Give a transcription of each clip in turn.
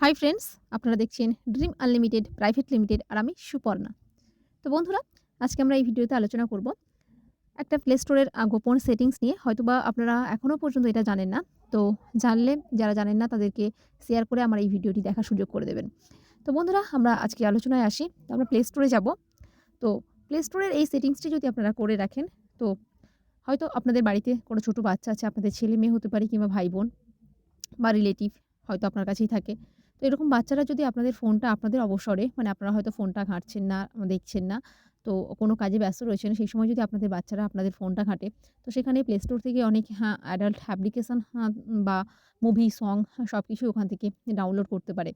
High friends, আপনারা দেখছেন dream unlimited, private limited আর আমি সুপর্ণা। তো বন্ধুরা, আজকে আমরা এই ভিডিওতে আলোচনা করব একটা প্লে স্টোরের গোপন সেটিংস নিয়ে। হয়তোবা আপনারা এখনও পর্যন্ত এটা জানেন না। তো জানলে, যারা জানেন না, তাদেরকে শেয়ার করে আমার এই ভিডিওটি দেখার সুযোগ করে দেবেন। তো বন্ধুরা, আমরা আজকে আলোচনায় আসি। তো আমরা প্লে স্টোরে যাব। তো প্লে স্টোরের এই সেটিংসটি যদি আপনারা করে রাখেন, তো হয়তো আপনাদের বাড়িতে কোনো ছোটো বাচ্চা আছে, আপনাদের ছেলে মেয়ে হতে পারে কিংবা ভাই বোন বা রিলেটিভ হয়তো আপনার কাছেই থাকে। তো এরকম বাচ্চারা যদি আপনাদের ফোনটা আপনাদের অবসরে মানে আপনারা হয়তো ফোনটা ঘাঁটছেন না দেখছেন না, তো কোনো কাজে ব্যস্ত রয়েছেন, সেই সময় যদি আপনাদের বাচ্চারা আপনাদের ফোনটা ঘাঁটে, তো সেখানে প্লে স্টোর থেকে অনেক হ্যাঁ অ্যাডাল্ট অ্যাপ্লিকেশান বা মুভি সং সব কিছুই ওখান থেকে ডাউনলোড করতে পারে।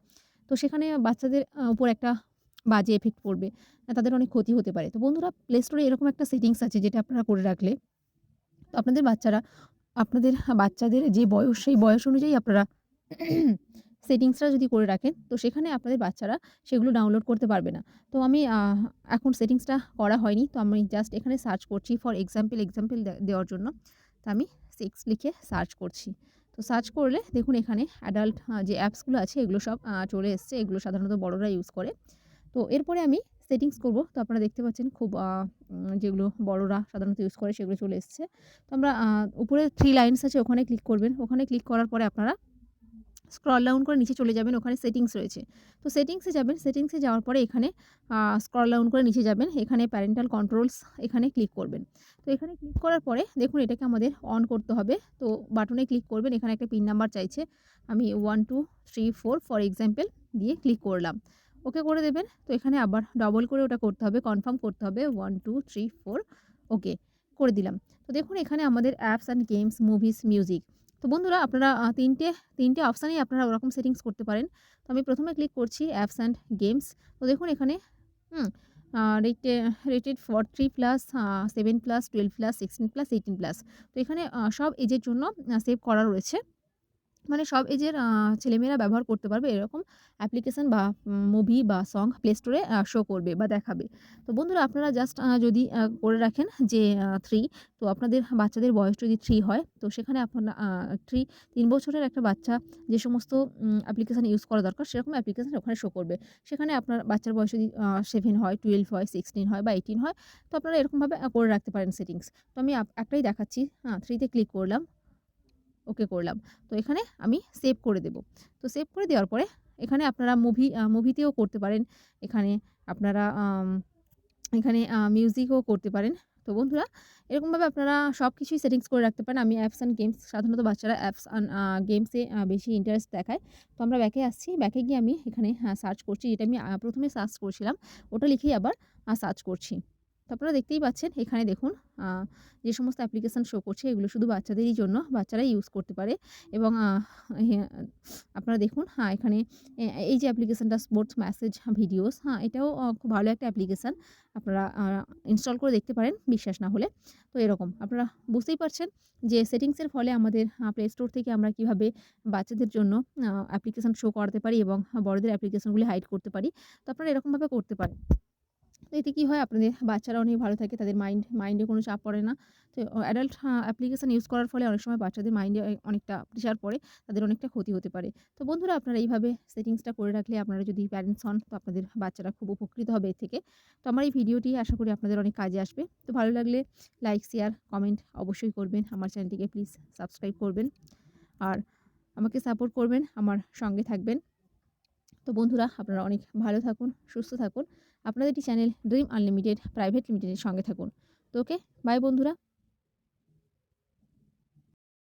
তো সেখানে বাচ্চাদের উপর একটা বাজে এফেক্ট পড়বে তাদের অনেক ক্ষতি হতে পারে। তো বন্ধুরা প্লে স্টোরে এরকম একটা সেটিংস আছে যেটা আপনারা করে রাখলে, তো আপনাদের বাচ্চারা, আপনাদের বাচ্চাদের যে বয়স, সেই বয়স অনুযায়ী আপনারা সেটিংসটা যদি করে রাখেন, তো সেখানে আপনাদের বাচ্চারা সেগুলো ডাউনলোড করতে পারবে না। তো আমি এখন সেটিংসটা করা হয়নি, তো আমি জাস্ট এখানে সার্চ করছি ফর এক্সাম্পল এক্সাম্পল দেওয়ার জন্য। তো আমি সিক্স লিখে সার্চ করছি। তো সার্চ করলে দেখুন এখানে অ্যাডাল্ট যে অ্যাপসগুলো আছে, এগুলো সব চলে এসছে, এগুলো সাধারণত বড়রা ইউজ করে। তো এরপরে আমি সেটিংস করব। তো আপনারা দেখতে পাচ্ছেন খুব যেগুলো বড়রা সাধারণত ইউজ করে সেগুলো চলে এসছে। তো আমরা উপরে থ্রি লাইনস আছে, ওখানে ক্লিক করবেন। ওখানে ক্লিক করার পরে আপনারা স্ক্রল ডাউন করে নিচে চলে যাবেন, ওখানে সেটিংস রয়েছে। তো সেটিংসে যাবেন সেটিংসে যাওয়ার পরে এখানে স্ক্রল ডাউন করে নিচে যাবেন, এখানে প্যারেন্টাল কন্ট্রোলস এখানে ক্লিক করবেন। তো এখানে ক্লিক করার পরে দেখুন এটাকে আমাদের অন করতে হবে। তো বাটনে ক্লিক করবেন, এখানে একটা পিন নাম্বার চাইছে। আমি one two three four for example দিয়ে ক্লিক করলাম। ওকে করে দেবেন, তো এখানে আবার ডবল করে ওটা করতে হবে কনফার্ম করতে হবে one two three four okay করে দিলাম। তো দেখুন এখানে আমাদের apps and games movies music তো বন্ধুরা আপনারা তিনটে তিনটে অপশানেই আপনারা ওরকম সেটিংস করতে পারেন। তো আমি প্রথমে ক্লিক করছি অ্যাপস অ্যান্ড গেমস তো দেখুন এখানে, হুম রেটে rated for three plus seven plus twelve plus sixteen plus eighteen plus তো এখানে সব এজের জন্য সেভ করা রয়েছে। মানে সব এজের ছেলেমেয়েরা ব্যবহার করতে পারবে এরকম অ্যাপ্লিকেশান বা মুভি বা সং প্লে স্টোরে শো করবে বা দেখাবে। তো বন্ধুরা আপনারা জাস্ট যদি করে রাখেন যে থ্রি তো আপনাদের বাচ্চাদের বয়স যদি থ্রি হয়, তো সেখানে আপনারা থ্রি তিন বছরের একটা বাচ্চা যে সমস্ত অ্যাপ্লিকেশান ইউজ করা দরকার, সেরকম অ্যাপ্লিকেশান ওখানে শো করবে। সেখানে আপনার বাচ্চার বয়স যদি সেভেন হয় টুয়েলভ হয় সিক্সটিন হয় বা এইটিন হয়, তো আপনারা এরকমভাবে করে রাখতে পারেন সেটিংস তো আমি একটাই দেখাচ্ছি হ্যাঁ থ্রিতে ক্লিক করলাম। ওকে করলাম। তো এখানে আমি সেভ করে দেব। তো সেভ করে দেওয়ার পরে এখানে আপনারা মুভি মুভিতেও করতে পারেন। এখানে আপনারা এখানে মিউজিকও করতে পারেন। তো বন্ধুরা, এরকমভাবে আপনারা সব কিছুই সেটিংস করে রাখতে পারেন। আমি অ্যাপস অ্যান্ড গেমস সাধারণত বাচ্চারা অ্যাপস গেমসে বেশি ইন্টারেস্ট দেখায়। তো আমরা ব্যাকে আসছি। ব্যাকে গিয়ে আমি এখানে সার্চ করছি। যেটা আমি প্রথমে সার্চ করছিলাম, ওটা লিখেই আবার সার্চ করছি। আপনারা দেখতেই পাচ্ছেন, এখানে দেখুন যে সমস্ত অ্যাপ্লিকেশান শো করছে, এগুলো শুধু বাচ্চাদেরই জন্য, বাচ্চারাই ইউজ করতে পারে। এবং আপনারা দেখুন হ্যাঁ এখানে এই যে অ্যাপ্লিকেশানটা স্পোর্টস মেসেজ ভিডিওস হ্যাঁ এটাও খুব ভালো একটা অ্যাপ্লিকেশান আপনারা ইনস্টল করে দেখতে পারেন, বিশ্বাস না হলে। তো এরকম, আপনারা বুঝতেই পারছেন যে সেটিংসের ফলে আমাদের প্লে স্টোর থেকে আমরা কীভাবে বাচ্চাদের জন্য অ্যাপ্লিকেশান শো করাতে পারি এবং বড়দের অ্যাপ্লিকেশানগুলি হাইড করতে পারি। তো আপনারা এরকমভাবে করতে পারেন। তো এতে কী হয়? আপনাদের বাচ্চারা অনেক ভালো থাকে, তাদের মাইন্ড মাইন্ডে কোনো চাপ পড়ে না। তো অ্যাডাল্ট অ্যাপ্লিকেশান ইউজ করার ফলে অনেক সময় বাচ্চাদের মাইন্ডে অনেকটা প্রেশার পড়ে, তাদের অনেকটা ক্ষতি হতে পারে। তো বন্ধুরা, আপনারা এইভাবে সেটিংসটা করে রাখলে আপনারা যদি প্যারেন্টস হন, তো আপনাদের বাচ্চারা খুব উপকৃত হবে এর থেকে। তো আমার এই ভিডিওটি আশা করি আপনাদের অনেক কাজে আসবে। তো ভালো লাগলে লাইক শেয়ার কমেন্ট অবশ্যই করবেন। আমার চ্যানেলটিকে প্লিজ সাবস্ক্রাইব করবেন। আর আমাকে সাপোর্ট করবেন। আমার সঙ্গে থাকবেন। তো বন্ধুরা, আপনারা অনেক ভালো থাকুন, সুস্থ থাকুন। আপনাদের চ্যানেল ড্রিম আনলিমিটেড প্রাইভেট লিমিটেডের সঙ্গে থাকুন। তো ওকে বাই বন্ধুরা।